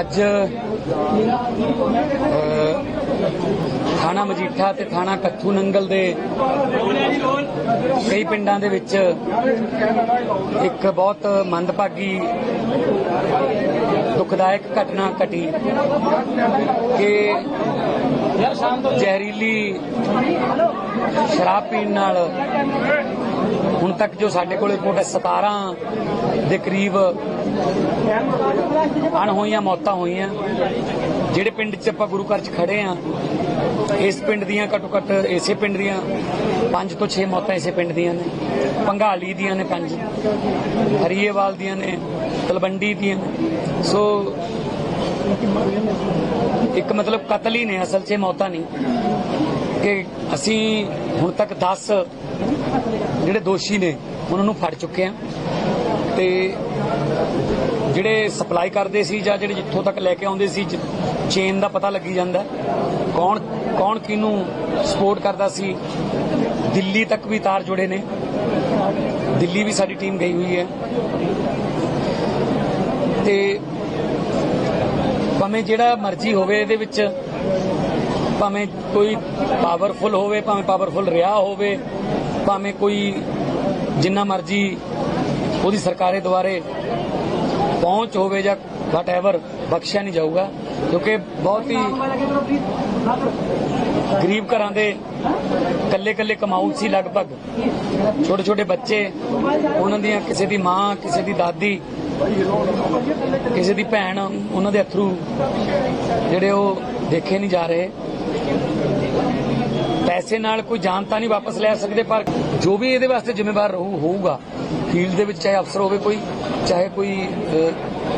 ਅੱਜ ਥਾਣਾ ਮਜੀਠਾ ਤੇ ਥਾਣਾ ਕੱਥੂ ਨੰਗਲ ਦੇ ਕਈ ਪਿੰਡਾਂ ਦੇ ਵਿੱਚ ਇੱਕ ਬਹੁਤ ਮੰਦਭਾਗੀ, ਦੁਖਦਾਇਕ ਘਟਨਾ ਘਟੀ ਕਿ ਜ਼ਹਿਰੀਲੀ ਸ਼ਰਾਬ ਪੀਣ ਨਾਲ ਹੁਣ ਤੱਕ ਜੋ ਸਾਡੇ ਕੋਲ ਰਿਪੋਰਟ ਹੈ 17 ਦੇ ਕਰੀਬ ਅਣਹੋਈਆਂ ਮੌਤਾਂ ਹੋਈਆਂ। ਜਿਹੜੇ ਪਿੰਡ 'ਚ ਆਪਾਂ ਗੁਰੂ ਘਰ 'ਚ ਖੜੇ ਆ, ਇਸ ਪਿੰਡ ਦੀਆਂ ਘੱਟੋ ਘੱਟ ਇਸੇ ਪਿੰਡ ਦੀਆਂ 5 ਤੋਂ 6 ਮੌਤਾਂ ਇਸੇ ਪਿੰਡ ਦੀਆਂ ਨੇ। ਪੰਘਾਲੀ ਦੀਆਂ ਨੇ ਪੰਜ, ਹਰੀਏਵਾਲ ਦੀਆਂ ਨੇ, ਤਲਵੰਡੀ ਦੀਆਂ ਸੋ ਇੱਕ ਮਤਲਬ ਕਤਲ ਹੀ ਨੇ, ਅਸਲ 'ਚ ਮੌਤਾਂ ਨਹੀਂ। ਕਿ ਅਸੀਂ ਹੁਣ ਤੱਕ 10 ਜਿਹੜੇ ਦੋਸ਼ੀ ਨੇ, ਉਹਨਾਂ ਨੂੰ ਫੜ ਚੁੱਕੇ ਆ ਤੇ ਜਿਹੜੇ ਸਪਲਾਈ ਕਰਦੇ ਸੀ ਜਾਂ ਜਿਹੜੇ ਜਿੱਥੋਂ ਤੱਕ ਲੈ ਕੇ ਆਉਂਦੇ ਸੀ ਚੇਨ ਦਾ ਪਤਾ ਲੱਗੀ ਜਾਂਦਾ। ਕੌਣ ਕੌਣ ਕਿਹਨੂੰ ਸਪੋਰਟ ਕਰਦਾ ਸੀ। ਦਿੱਲੀ ਤੱਕ ਵੀ ਤਾਰ ਜੁੜੇ ਨੇ। ਦਿੱਲੀ ਵੀ ਸਾਡੀ ਟੀਮ ਗਈ ਹੋਈ ਹੈ। ਤੇ ਭਾਵੇਂ ਜਿਹੜਾ ਮਰਜ਼ੀ ਹੋਵੇ ਇਹਦੇ ਵਿੱਚ, ਭਾਵੇਂ ਕੋਈ ਪਾਵਰਫੁਲ ਹੋਵੇ, ਭਾਵੇਂ ਪਾਵਰਫੁਲ ਰਿਹਾ ਹੋਵੇ, ਭਾਵੇਂ ਕੋਈ ਜਿੰਨਾ ਮਰਜ਼ੀ ਉਹਦੀ ਸਰਕਾਰੇ ਦੁਆਰੇ ਪਹੁੰਚ ਹੋਵੇ ਜਾਂ ਵਟਐਵਰ ਬਖਸ਼ਿਆ ਨਹੀਂ ਜਾਊਗਾ, ਕਿਉਂਕਿ ਬਹੁਤ ਹੀ ਗਰੀਬ ਘਰਾਂ ਦੇ ਕੱਲੇ ਕੱਲੇ ਕਮਾਊ ਸੀ ਲਗਭਗ। ਛੋਟੇ ਛੋਟੇ ਬੱਚੇ, ਉਹਨਾਂ ਦੀਆਂ ਕਿਸੇ ਦੀ ਮਾਂ, ਕਿਸੇ ਦੀ ਦਾਦੀ ਕਿਸੇ ਦੀ ਭੈਣ ਉਹਨਾਂ ਦੇ ਅਥਰੂ ਜਿਹੜੇ ਉਹ ਦੇਖੇ ਨਹੀਂ ਜਾ ਰਹੇ। ਪੈਸੇ ਨਾਲ ਕੋਈ ਜਾਨ ਤਾਂ ਨਹੀਂ ਵਾਪਸ ਲੈ ਸਕਦੇ ਪਰ ਜੋ ਵੀ ਇਹਦੇ ਵਾਸਤੇ ਜ਼ਿੰਮੇਵਾਰ ਰਹੂ ਹੋਊਗਾ। ਫੀਲਡ ਦੇ ਵਿੱਚ ਚਾਹੇ ਅਫਸਰ ਹੋਵੇ ਕੋਈ ਚਾਹੇ ਕੋਈ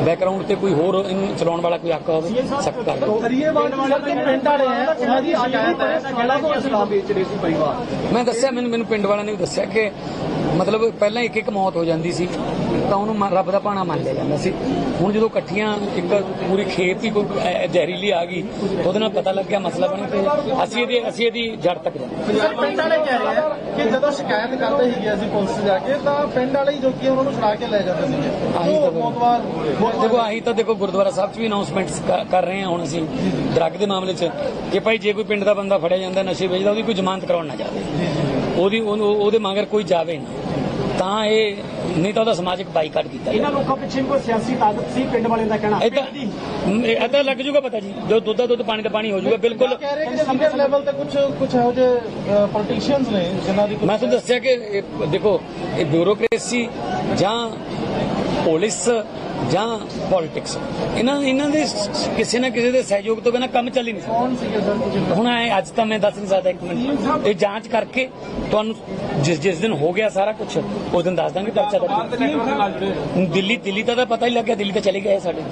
ਬੈਕਗ੍ਰਾਉਂਡ ਤੇ ਕੋਈ ਹੋਰ ਇਹਨੂੰ ਚਲਾਉਣ ਵਾਲਾ ਕੋਈ ਆਕਾ ਹੋਵੇ ਸਖਤ ਕਰ ਦਿਓ। ਕਰੀਏਵਾਲ ਵਾਲੇ ਪਿੰਡ ਵਾਲੇ ਹੈ ਉਹਨਾਂ ਦੀ ਸ਼ਿਕਾਇਤ ਹੈ ਸਾਲਾ ਤੋਂ ਸ਼ਰਾਬ ਵੇਚ ਰਹੇ ਸੀ ਪਰਿਵਾਰ। ਮੈਂ ਦੱਸਿਆ ਮੈਨੂੰ ਮੈਨੂੰ ਪਿੰਡ ਵਾਲਿਆਂ ਨੇ ਵੀ ਦੱਸਿਆ ਕਿ ਮਤਲਬ ਪਹਿਲਾਂ ਇੱਕ ਇੱਕ ਮੌਤ ਹੋ ਜਾਂਦੀ ਸੀ ਤਾਂ ਉਹਨੂੰ ਰੱਬ ਦਾ ਭਾਣਾ ਮੰਨ ਲਿਆ ਜਾਂਦਾ ਸੀ। ਹੁਣ ਜਦੋਂ ਇਕੱਠੀਆਂ ਇੱਕ ਪੂਰੀ ਖੇਤ ਹੀ ਕੋਈ ਜ਼ਹਿਰੀਲੀ ਆ ਗਈ ਉਹਦੇ ਨਾਲ ਪਤਾ ਲੱਗਿਆ ਮਸਲਾ ਬਣ ਗਿਆ ਅਸੀਂ ਇਹਦੀ ਅਸੀਂ ਇਹਦੀ ਜੜ ਤੱਕ ਸਰ ਪਿੰਡ ਵਾਲੇ ਕਹਿ ਰਹੇ ਆ ਕਿ ਜਦੋਂ ਸ਼ਿਕਾਇਤ ਕਰਦੇ ਸੀਗੇ ਅਸੀਂ ਪੁਲਿਸ ਜਾ ਕੇ ਤਾਂ ਪਿੰਡ ਵਾਲੇ ਹੀ ਜੋ ਕਿ ਉਹਨਾਂ ਨੂੰ ਛੁਡਾ ਕੇ ਲੈ ਜਾਂਦੇ ਸੀਗੇ। ਆਹੀ ਤਾਂ ਦੇਖੋ ਆਹੀ ਤਾਂ ਦੇਖੋ ਗੁਰਦੁਆਰਾ ਸਾਹਿਬ 'ਚ ਵੀ ਅਨਾਉਂਸਮੈਂਟਸ ਕਰ ਰਹੇ ਹਾਂ ਹੁਣ ਅਸੀਂ ਡਰੱਗ ਦੇ ਮਾਮਲੇ 'ਚ ਕਿ ਭਾਈ ਜੇ ਕੋਈ ਪਿੰਡ ਦਾ ਬੰਦਾ ਫੜਿਆ ਜਾਂਦਾ ਨਸ਼ੇ ਵੇਚਦਾ ਉਹਦੀ ਕੋਈ ਜ਼ਮਾਨਤ ਕਰਾਉਣ ਨਾ ਜਾਵੇ। ਉਹਦੀ ਉਹਦੇ ਮਗਰ ਕੋਈ ਜਾਵੇ ਨਾ। ਤਾਂ ਇਹ ਨਹੀਂ ਤਾਂ ਉਹਦਾ ਸਮਾਜਿਕ ਬਾਈਕਾਟ ਕੀਤਾ ਇਹਨਾਂ ਲੋਕਾਂ ਪਿੱਛੇ ਕੋਈ ਸਿਆਸੀ ਤਾਕਤ ਸੀ? ਪਿੰਡ ਵਾਲਿਆਂ ਦਾ ਕਹਿਣਾ? ਇਹ ਤਾਂ ਲੱਗ ਜੂਗਾ ਪਤਾ ਜੀ। ਜੋ ਦੁੱਧ ਦਾ ਦੁੱਧ ਪਾਣੀ ਦਾ ਪਾਣੀ ਹੋ ਜੂਗਾ ਬਿਲਕੁਲ ਕਹਿ ਰਹੇ ਕਿ ਸੀਨੀਅਰ ਲੈਵਲ ਤੇ ਕੁਝ ਕੁਝ ਇਹੋ ਜਿਹੇ ਪੋਲੀਟੀਸ਼ੀਅਨਸ ਨੇ ਜਿਨ੍ਹਾਂ ਦੀ ਕੁਛ- ਮੈਂ ਤੁਹਾਨੂੰ ਦੱਸਿਆ ਕਿ ਦੇਖੋ ਇਹ ਬਿਊਰੋਕ੍ਰੇਸੀ ਜਾਂ ਪੁਲਿਸ ਜਾਂ ਪੋਲਿਟਿਕਸ ਇਹਨਾਂ ਇਹਨਾਂ ਦੇ ਕਿਸੇ ਨਾ ਕਿਸੇ ਦੇ ਸਹਿਯੋਗ ਤੋਂ ਬਿਨਾਂ ਕੰਮ ਚੱਲ ਹੀ ਨਹੀਂ ਸਕਦਾ। ਹੁਣ ਐ ਅੱਜ ਤਾਂ ਮੈਂ ਦੱਸ ਨਹੀਂ ਸਕਦਾ ਇੱਕ ਮਿੰਟ। ਇਹ ਜਾਂਚ ਕਰਕੇ ਤੁਹਾਨੂੰ ਜਿਸ ਜਿਸ ਦਿਨ ਹੋ ਗਿਆ ਸਾਰਾ ਕੁਝ ਉਸ ਦਿਨ ਦੱਸ ਦਾਂਗੇ ਪਰਚਾ ਦਰਜ। ਦਿੱਲੀ ਦਿੱਲੀ ਦਾ ਤਾਂ ਪਤਾ ਹੀ ਲੱਗਿਆ ਦਿੱਲੀ ਤਾਂ ਚਲੇ ਗਏ ਸਾਡੇ।